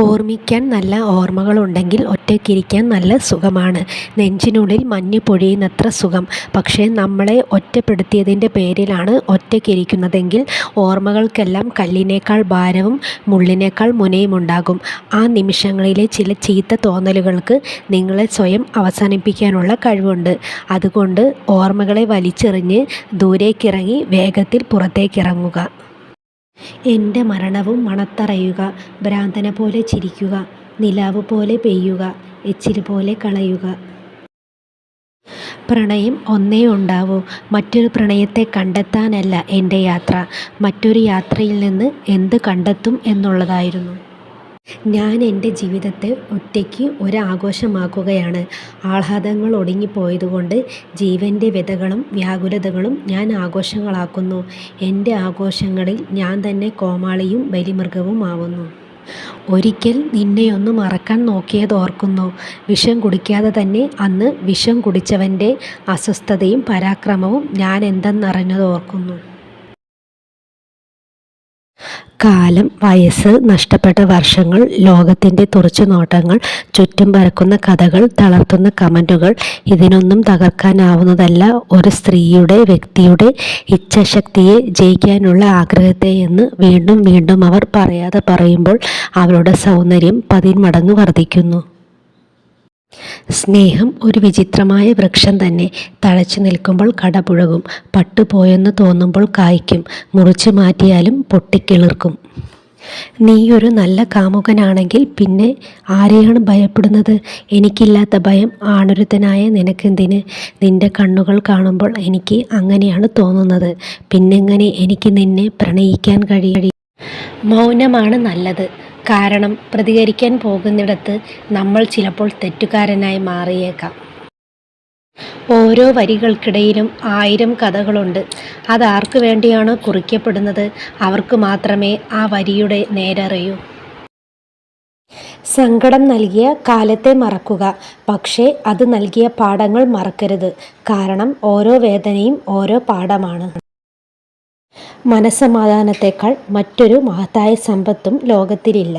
ഓർമ്മിക്കാൻ നല്ല ഓർമ്മകളുണ്ടെങ്കിൽ ഒറ്റയ്ക്കിരിക്കാൻ നല്ല സുഖമാണ്. നെഞ്ചിനുള്ളിൽ മഞ്ഞ് പൊഴിയുന്നത്ര സുഖം. പക്ഷേ നമ്മളെ ഒറ്റപ്പെടുത്തിയതിന്റെ പേരിലാണ് ഒറ്റയ്ക്കിരിക്കുന്നതെങ്കിൽ ഓർമ്മകൾക്കെല്ലാം കല്ലിനേക്കാൾ ഭാരവും മുള്ളിനേക്കാൾ മുനയുമുണ്ടാകും. ആ നിമിഷങ്ങളിലെ ചില ചീത്ത തോന്നലുകൾക്ക് നിങ്ങളെ സ്വയം അവസാനിപ്പിക്കാനുള്ള കഴിവുണ്ട്. അതുകൊണ്ട് ഓർമ്മകളെ വലിച്ചെറിഞ്ഞ് ദൂരേക്കിറങ്ങി വേഗത്തിൽ പുറത്തേക്കിറങ്ങുക. എന്റെ മരണവും മണത്തറിയുക. ഭ്രാന്തനെപ്പോലെ ചിരിക്കുക. നിലാവുപോലെ പെയ്യുക. എച്ചിലുപോലെ കളയുക. പ്രണയം ഒന്നേ ഉണ്ടാവൂ. മറ്റൊരു പ്രണയത്തെ കണ്ടെത്താനല്ല എന്റെ യാത്ര. മറ്റൊരു യാത്രയിൽ നിന്ന് എന്ത് കണ്ടെത്തും എന്നുള്ളതായിരുന്നു. ഞാൻ എന്റെ ജീവിതത്തെ ഒറ്റയ്ക്ക് ഒരാഘോഷമാക്കുകയാണ്. ആഹ്ലാദങ്ങൾ ഒടുങ്ങിപ്പോയതുകൊണ്ട് ജീവന്റെ വ്യഥകളും വ്യാകുലതകളും ഞാൻ ആഘോഷങ്ങളാക്കുന്നു. എന്റെ ആഘോഷങ്ങളിൽ ഞാൻ തന്നെ കോമാളിയും ബലിമൃഗവുമാവുന്നു. ഒരിക്കൽ നിന്നെയൊന്ന് മറക്കാൻ നോക്കിയതോർക്കുന്നോ. വിഷം കുടിക്കാതെ തന്നെ അന്ന് വിഷം കുടിച്ചവന്റെ അസ്വസ്ഥതയും പരാക്രമവും ഞാനെന്തെന്നറിഞ്ഞതോർക്കുന്നു. കാലം, വയസ്സ്, നഷ്ടപ്പെട്ട വർഷങ്ങൾ, ലോകത്തിന്റെ തുറച്ചു നോട്ടങ്ങൾ ചുറ്റും പരക്കുന്ന കഥകൾ, തളർത്തുന്ന കമന്റുകൾ ഇതിനൊന്നും തകർക്കാനാവുന്നതല്ല ഒരു സ്ത്രീയുടെ, വ്യക്തിയുടെ ഇച്ഛാശക്തിയെ, ജയിക്കാനുള്ള ആഗ്രഹത്തെ എന്ന് വീണ്ടും വീണ്ടും അവർ പറയാതെ പറയുമ്പോൾ അവരുടെ സൗന്ദര്യം പതിന്മടങ്ങ് വർദ്ധിക്കുന്നു. സ്നേഹം ഒരു വിചിത്രമായ വൃക്ഷം തന്നെ. തഴച്ചു നിൽക്കുമ്പോൾ കടപുഴകും. പട്ടുപോയെന്ന് തോന്നുമ്പോൾ കായ്ക്കും. മുറിച്ചു മാറ്റിയാലും പൊട്ടിക്കിളിർക്കും. നീയൊരു നല്ല കാമുകനാണെങ്കിൽ പിന്നെ ആരെയാണ് ഭയപ്പെടുന്നത്. എനിക്കില്ലാത്ത ഭയം ആണൊരുത്തനായ നിനക്കെന്തിന്. നിന്റെ കണ്ണുകൾ കാണുമ്പോൾ എനിക്ക് അങ്ങനെയാണ് തോന്നുന്നത്. പിന്നെങ്ങനെ എനിക്ക് നിന്നെ പ്രണയിക്കാൻ കഴിയും. മൗനമാണ് നല്ലത്. കാരണം പ്രതികരിക്കാൻ പോകുന്നിടത്ത് നമ്മൾ ചിലപ്പോൾ തെറ്റുകാരനായി മാറിയേക്കാം. ഓരോ വരികൾക്കിടയിലും ആയിരം കഥകളുണ്ട്. അതാർക്കു വേണ്ടിയാണ് കുറിക്കപ്പെടുന്നത് അവർക്ക് മാത്രമേ ആ വരിയുടെ നേരറിയൂ. സങ്കടം നൽകിയ കാലത്തെ മറക്കുക. പക്ഷേ അത് നൽകിയ പാഠങ്ങൾ മറക്കരുത്. കാരണം ഓരോ വേദനയും ഓരോ പാഠമാണ്. മനസ്സമാധാനത്തേക്കാൾ മറ്റൊരു മഹത്തായ സമ്പത്തും ലോകത്തിലില്ല.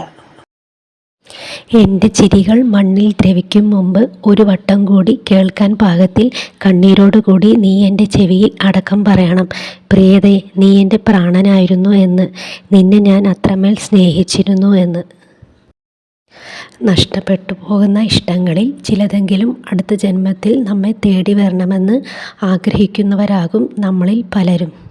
എന്റെ ചിരികൾ മണ്ണിൽ ദ്രവിക്കും മുമ്പ് ഒരു വട്ടം കൂടി കേൾക്കാൻ പാകത്തിൽ കണ്ണീരോടുകൂടി നീ എന്റെ ചെവിയിൽ അടക്കം പറയണം പ്രിയതേ നീ എന്റെ പ്രാണനായിരുന്നു എന്ന്. നിന്നെ ഞാൻ അത്രമേൽ സ്നേഹിച്ചിരുന്നു എന്ന്. നഷ്ടപ്പെട്ടു പോകുന്ന ഇഷ്ടങ്ങളിൽ ചിലതെങ്കിലും അടുത്ത ജന്മത്തിൽ നമ്മെ തേടി വരണമെന്ന് ആഗ്രഹിക്കുന്നവരാകും നമ്മളിൽ പലരും.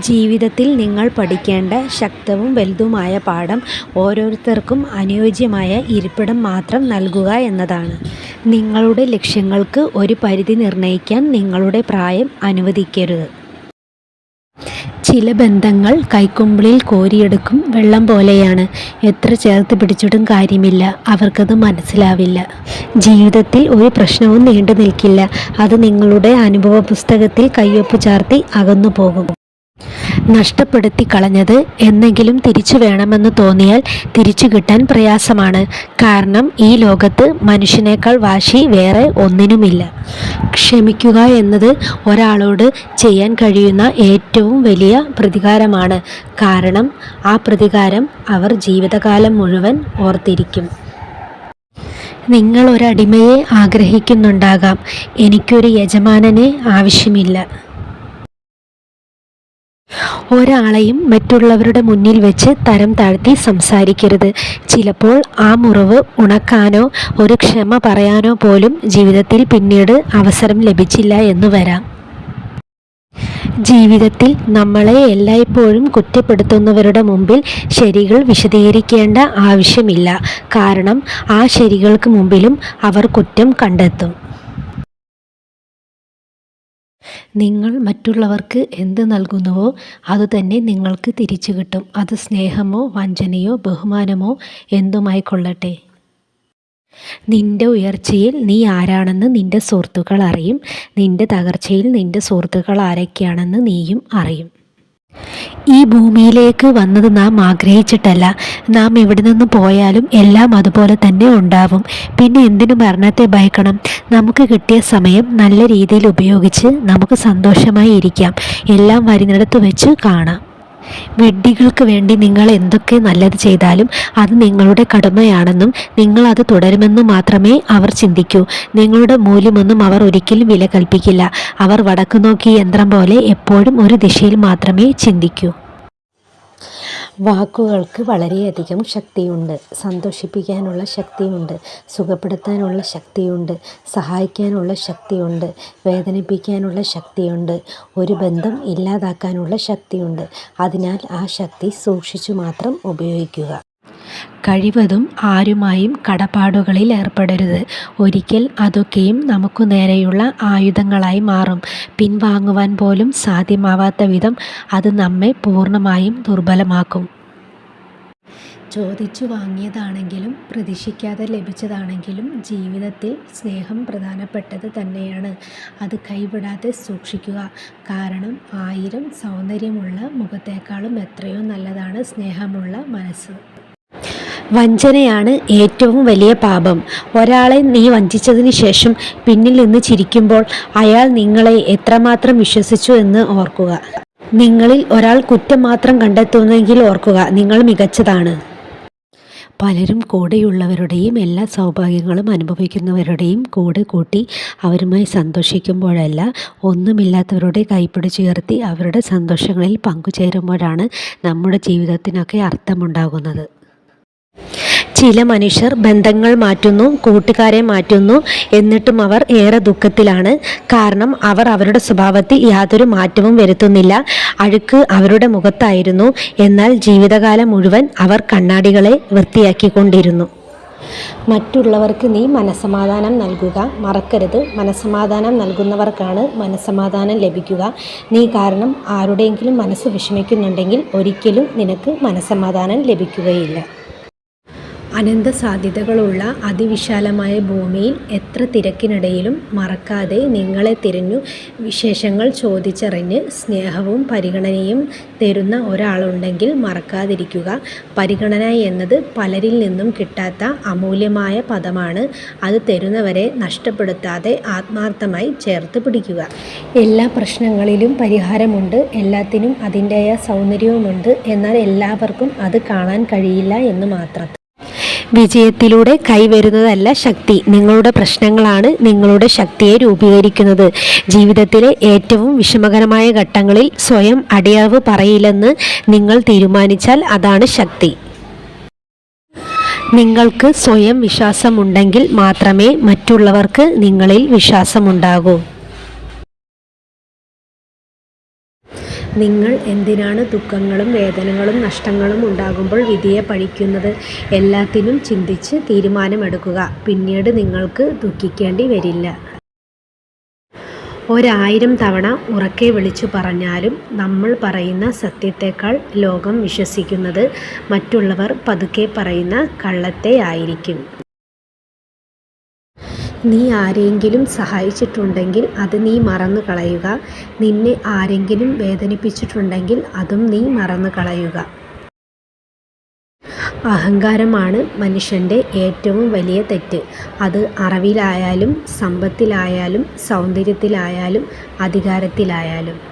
ജീവിതത്തിൽ നിങ്ങൾ പഠിക്കേണ്ട ശക്തവും വലുതുമായ പാഠം ഓരോരുത്തർക്കും അനുയോജ്യമായ ഇരിപ്പിടം മാത്രം നൽകുക എന്നതാണ്. നിങ്ങളുടെ ലക്ഷ്യങ്ങൾക്ക് ഒരു പരിധി നിർണയിക്കാൻ നിങ്ങളുടെ പ്രായം അനുവദിക്കരുത്. ചില ബന്ധങ്ങൾ കൈക്കുമ്പിളിൽ കോരിയെടുക്കും വെള്ളം പോലെയാണ്. എത്ര ചേർത്ത് പിടിച്ചിട്ടും കാര്യമില്ല. അവർക്കത് മനസ്സിലാവില്ല. ജീവിതത്തിൽ ഒരു പ്രശ്നവും നീണ്ടു നിൽക്കില്ല അത് നിങ്ങളുടെ അനുഭവ പുസ്തകത്തിൽ കയ്യൊപ്പ് ചാർത്തി അകന്നു കയ്യൊപ്പുചാർത്തി അകന്നുപോകും. നഷ്ടപ്പെടുത്തിക്കളഞ്ഞത് എന്നെങ്കിലും തിരിച്ചു വേണമെന്ന് തോന്നിയാൽ തിരിച്ചു കിട്ടാൻ പ്രയാസമാണ്. കാരണം ഈ ലോകത്ത് മനുഷ്യനേക്കാൾ വാശി വേറെ ഒന്നിനുമില്ല. ക്ഷമിക്കുക എന്നത് ഒരാളോട് ചെയ്യാൻ കഴിയുന്ന ഏറ്റവും വലിയ പ്രതികാരമാണ്. കാരണം ആ പ്രതികാരം അവർ ജീവിതകാലം മുഴുവൻ ഓർത്തിരിക്കും. നിങ്ങൾ ഒരടിമയെ ആഗ്രഹിക്കുന്നുണ്ടാകാം. എനിക്കൊരു യജമാനനെ ആവശ്യമില്ല. ഒരാളെയും മറ്റുള്ളവരുടെ മുന്നിൽ വെച്ച് തരം താഴ്ത്തി സംസാരിക്കരുത്. ചിലപ്പോൾ ആ മുറിവ് ഉണക്കാനോ ഒരു ക്ഷമ പറയാനോ പോലും ജീവിതത്തിൽ പിന്നീട് അവസരം ലഭിച്ചില്ല എന്ന് വരാം ജീവിതത്തിൽ നമ്മളെ എല്ലായ്പ്പോഴും കുറ്റപ്പെടുത്തുന്നവരുടെ മുമ്പിൽ ശരികൾ വിശദീകരിക്കേണ്ട ആവശ്യമില്ല. കാരണം ആ ശരികൾക്ക് മുമ്പിലും അവർ കുറ്റം കണ്ടെത്തും. നിങ്ങൾ മറ്റുള്ളവർക്ക് എന്ത് നൽകുന്നുവോ അതുതന്നെ നിങ്ങൾക്ക് തിരിച്ചു കിട്ടും അത് സ്നേഹമോ വഞ്ചനയോ ബഹുമാനമോ എന്തുമായിക്കൊള്ളട്ടെ. നിന്റെ ഉയർച്ചയിൽ നീ ആരാണെന്ന് നിന്റെ സുഹൃത്തുക്കൾ അറിയും. നിന്റെ തകർച്ചയിൽ നിന്റെ സുഹൃത്തുക്കൾ ആരൊക്കെയാണെന്ന് നീയും അറിയും. ഈ ഭൂമിയിലേക്ക് വന്നത് നാം ആഗ്രഹിച്ചിട്ടല്ല. നാം എവിടെനിന്ന് പോയാലും എല്ലാം അതുപോലെ തന്നെ ഉണ്ടാവും. പിന്നെ എന്തിനു മരണത്തെ ഭയക്കണം. നമുക്ക് കിട്ടിയ സമയം നല്ല രീതിയിൽ ഉപയോഗിച്ച് നമുക്ക് സന്തോഷമായി ഇരിക്കാം. എല്ലാം വരുന്നിടത്ത് വെച്ച് കാണാം. വിഡ്ഢികൾക്ക് വേണ്ടി നിങ്ങൾ എന്തൊക്കെ നല്ലത് ചെയ്താലും അത് നിങ്ങളുടെ കടമയാണെന്നും നിങ്ങൾ അത് തുടരുമെന്നും മാത്രമേ അവർ ചിന്തിക്കൂ. നിങ്ങളുടെ മൂല്യമൊന്നും അവർ ഒരിക്കലും വില കൽപ്പിക്കില്ല. അവർ വടക്കു നോക്കി യന്ത്രം പോലെ എപ്പോഴും ഒരു ദിശയിൽ മാത്രമേ ചിന്തിക്കൂ. വാക്കുകൾക്ക് വളരെയധികം ശക്തിയുണ്ട്. സന്തോഷിപ്പിക്കാനുള്ള ശക്തിയുണ്ട്. സുഖപ്പെടുത്താനുള്ള ശക്തിയുണ്ട്. സഹായിക്കാനുള്ള ശക്തിയുണ്ട്. വേദനിപ്പിക്കാനുള്ള ശക്തിയുണ്ട്. ഒരു ബന്ധം ഇല്ലാതാക്കാനുള്ള ശക്തിയുണ്ട്. അതിനാൽ ആ ശക്തി സൂക്ഷിച്ചു മാത്രം ഉപയോഗിക്കുക. കഴിവതും ആരുമായും കടപ്പാടുകളിൽ ഏർപ്പെടരുത്. ഒരിക്കൽ അതൊക്കെയും നമുക്കു നേരെയുള്ള ആയുധങ്ങളായി മാറും. പിൻവാങ്ങുവാൻ പോലും സാധ്യമാവാത്ത വിധം അത് നമ്മെ പൂർണമായും ദുർബലമാക്കും. ചോദിച്ചു വാങ്ങിയതാണെങ്കിലും പ്രതീക്ഷിക്കാതെ ലഭിച്ചതാണെങ്കിലും ജീവിതത്തിൽ സ്നേഹം പ്രധാനപ്പെട്ടത് തന്നെയാണ്. അത് കൈവിടാതെ സൂക്ഷിക്കുക. കാരണം ആയിരം സൗന്ദര്യമുള്ള മുഖത്തേക്കാളും എത്രയോ നല്ലതാണ് സ്നേഹമുള്ള മനസ്സ്. വഞ്ചനയാണ് ഏറ്റവും വലിയ പാപം. ഒരാളെ നീ വഞ്ചിച്ചതിന് ശേഷം പിന്നിൽ നിന്ന് ചിരിക്കുമ്പോൾ അയാൾ നിങ്ങളെ എത്രമാത്രം വിശ്വസിച്ചു എന്ന് ഓർക്കുക. നിങ്ങളിൽ ഒരാൾ കുറ്റം മാത്രം കണ്ടെത്തുന്നെങ്കിൽ ഓർക്കുക നിങ്ങൾ മികച്ചതാണ്. പലരും കൂടെയുള്ളവരുടെയും എല്ലാ സൗഭാഗ്യങ്ങളും അനുഭവിക്കുന്നവരുടെയും കൂടെ കൂട്ടി അവരുമായി സന്തോഷിക്കുമ്പോഴല്ല ഒന്നുമില്ലാത്തവരുടെ കൈപ്പിടിച്ചുയർത്തി അവരുടെ സന്തോഷങ്ങളിൽ പങ്കുചേരുമ്പോഴാണ് നമ്മുടെ ജീവിതത്തിനൊക്കെ അർത്ഥമുണ്ടാകുന്നത്. ചില മനുഷ്യർ ബന്ധങ്ങൾ മാറ്റുന്നു കൂട്ടുകാരെ മാറ്റുന്നു എന്നിട്ടും അവർ ഏറെ ദുഃഖത്തിലാണ്. കാരണം അവർ അവരുടെ സ്വഭാവത്തിൽ യാതൊരു മാറ്റവും വരുത്തുന്നില്ല. അഴുക്ക് അവരുടെ മുഖത്തായിരുന്നു. എന്നാൽ ജീവിതകാലം മുഴുവൻ അവർ കണ്ണാടികളെ വൃത്തിയാക്കിക്കൊണ്ടിരുന്നു. മറ്റുള്ളവർക്ക് നീ മനസമാധാനം നൽകുക. മറക്കരുത്. മനസമാധാനം നൽകുന്നവർക്കാണ് മനസമാധാനം ലഭിക്കുക. നീ കാരണം ആരുടെയെങ്കിലും മനസ്സ് വിഷമിക്കുന്നുണ്ടെങ്കിൽ ഒരിക്കലും നിനക്ക് മനസമാധാനം ലഭിക്കുകയില്ല. അനന്ത സാധ്യതകളുള്ള അതിവിശാലമായ ഭൂമിയിൽ എത്ര തിരക്കിനിടയിലും മറക്കാതെ നിങ്ങളെ തിരഞ്ഞു വിശേഷങ്ങൾ ചോദിച്ചറിഞ്ഞ് സ്നേഹവും പരിഗണനയും തരുന്ന ഒരാളുണ്ടെങ്കിൽ മറക്കാതിരിക്കുക. പരിഗണന എന്നത് പലരിൽ നിന്നും കിട്ടാത്ത അമൂല്യമായ പദമാണ്. അത് തരുന്നവരെ നഷ്ടപ്പെടുത്താതെ ആത്മാർത്ഥമായി ചേർത്ത് പിടിക്കുക. എല്ലാ പ്രശ്നങ്ങളിലും പരിഹാരമുണ്ട്. എല്ലാത്തിനും അതിന്റെ സൗന്ദര്യവുമുണ്ട്. എന്നാൽ എല്ലാവർക്കും അത് കാണാൻ കഴിയില്ല എന്ന് മാത്രം. വിജയത്തിലൂടെ കൈവരുന്നതല്ല ശക്തി. നിങ്ങളുടെ പ്രശ്നങ്ങളാണ് നിങ്ങളുടെ ശക്തിയെ രൂപീകരിക്കുന്നത്. ജീവിതത്തിലെ ഏറ്റവും വിഷമകരമായ ഘട്ടങ്ങളിൽ സ്വയം അടിയറവ് പറയില്ലെന്ന് നിങ്ങൾ തീരുമാനിച്ചാൽ അതാണ് ശക്തി. നിങ്ങൾക്ക് സ്വയം വിശ്വാസമുണ്ടെങ്കിൽ മാത്രമേ മറ്റുള്ളവർക്ക് നിങ്ങളിൽ വിശ്വാസമുണ്ടാകൂ. നിങ്ങൾ എന്തിനാണ് ദുഃഖങ്ങളും വേദനകളും നഷ്ടങ്ങളും ഉണ്ടാകുമ്പോൾ വിധിയെ പഴിക്കുന്നത് എല്ലാത്തിനും ചിന്തിച്ച് തീരുമാനമെടുക്കുക. പിന്നീട് നിങ്ങൾക്ക് ദുഃഖിക്കേണ്ടി വരില്ല. ഒരായിരം തവണ ഉറക്കെ വിളിച്ചു പറഞ്ഞാലും നമ്മൾ പറയുന്ന സത്യത്തേക്കാൾ ലോകം വിശ്വസിക്കുന്നത് മറ്റുള്ളവർ പതുക്കെ പറയുന്ന കള്ളത്തെ ആയിരിക്കും. നീ ആരെങ്കിലും സഹായിച്ചിട്ടുണ്ടെങ്കിൽ അത് നീ മറന്നു കളയുക നിന്നെ ആരെങ്കിലും വേദനിപ്പിച്ചിട്ടുണ്ടെങ്കിൽ അതും നീ മറന്നു കളയുക അഹങ്കാരമാണ് മനുഷ്യന്റെ ഏറ്റവും വലിയ തെറ്റ്. അത് അറിവിലായാലും സമ്പത്തിലായാലും സൗന്ദര്യത്തിലായാലും അധികാരത്തിലായാലും.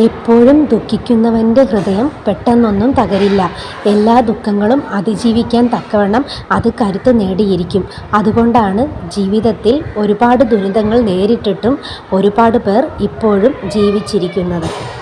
എപ്പോഴും ദുഃഖിക്കുന്നവന്റെ ഹൃദയം പെട്ടെന്നൊന്നും തകരില്ല. എല്ലാ ദുഃഖങ്ങളും അതിജീവിക്കാൻ തക്കവണ്ണം അത് കരുത്ത് നേടിയിരിക്കും. അതുകൊണ്ടാണ് ജീവിതത്തിൽ ഒരുപാട് ദുരിതങ്ങൾ നേരിട്ടിട്ടും ഒരുപാട് പേർ ഇപ്പോഴും ജീവിച്ചിരിക്കുന്നത്.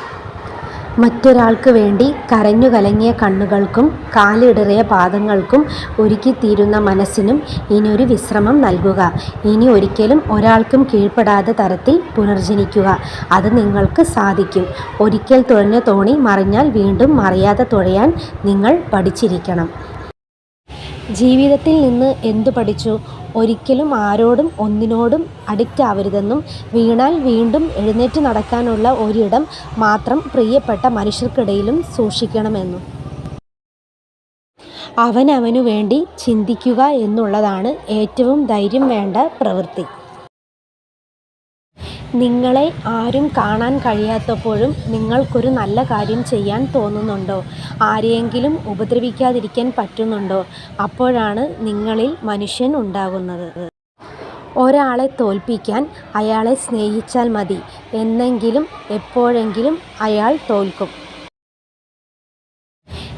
മറ്റൊരാൾക്ക് വേണ്ടി കരഞ്ഞു കലങ്ങിയ കണ്ണുകൾക്കും കാലിടറിയ പാദങ്ങൾക്കും ഒരുക്കിത്തീരുന്ന മനസ്സിനും ഇനിയൊരു വിശ്രമം നൽകുക. ഇനി ഒരിക്കലും ഒരാൾക്കും കീഴ്പ്പെടാത്ത തരത്തിൽ പുനർജനിക്കുക. അത് നിങ്ങൾക്ക് സാധിക്കും. ഒരിക്കൽ തുഴഞ്ഞ തോണി മറിഞ്ഞാൽ വീണ്ടും മറിയാതെ തുഴയാൻ നിങ്ങൾ പഠിച്ചിരിക്കണം. ജീവിതത്തിൽ നിന്ന് എന്തു പഠിച്ചു? ഒരിക്കലും ആരോടും ഒന്നിനോടും അഡിക്റ്റ് ആവരുതെന്നും വീണാൽ വീണ്ടും എഴുന്നേറ്റ് നടക്കാനുള്ള ഒരിടം മാത്രം പ്രിയപ്പെട്ട മനുഷ്യർക്കിടയിലും സൂക്ഷിക്കണമെന്നും. അവനവനു വേണ്ടി ചിന്തിക്കുക എന്നുള്ളതാണ് ഏറ്റവും ധൈര്യം വേണ്ട പ്രവൃത്തി. നിങ്ങളെ ആരും കാണാൻ കഴിയാത്തപ്പോഴും നിങ്ങൾക്കൊരു നല്ല കാര്യം ചെയ്യാൻ തോന്നുന്നുണ്ടോ? ആരെയെങ്കിലും ഉപദ്രവിക്കാതിരിക്കാൻ പറ്റുന്നുണ്ടോ? അപ്പോഴാണ് നിങ്ങളിൽ മനുഷ്യൻ ഉണ്ടാകുന്നത്. ഒരാളെ തോൽപ്പിക്കാൻ അയാളെ സ്നേഹിച്ചാൽ മതി. എന്നെങ്കിലും എപ്പോഴെങ്കിലും അയാൾ തോൽക്കും.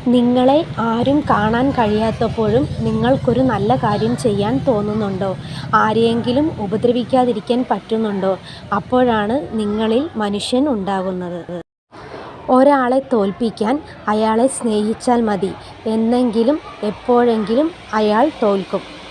നിങ്ങളെ ആരും കാണാൻ കഴിയാത്തപ്പോഴും നിങ്ങൾക്കൊരു നല്ല കാര്യം ചെയ്യാൻ തോന്നുന്നുണ്ടോ? ആരെയെങ്കിലും ഉപദ്രവിക്കാതിരിക്കാൻ പറ്റുന്നുണ്ടോ? അപ്പോഴാണ് നിങ്ങളിൽ മനുഷ്യൻ ഉണ്ടാകുന്നത്. ഒരാളെ തോൽപ്പിക്കാൻ അയാളെ സ്നേഹിച്ചാൽ മതി. എന്നെങ്കിലും എപ്പോഴെങ്കിലും അയാൾ തോൽക്കും.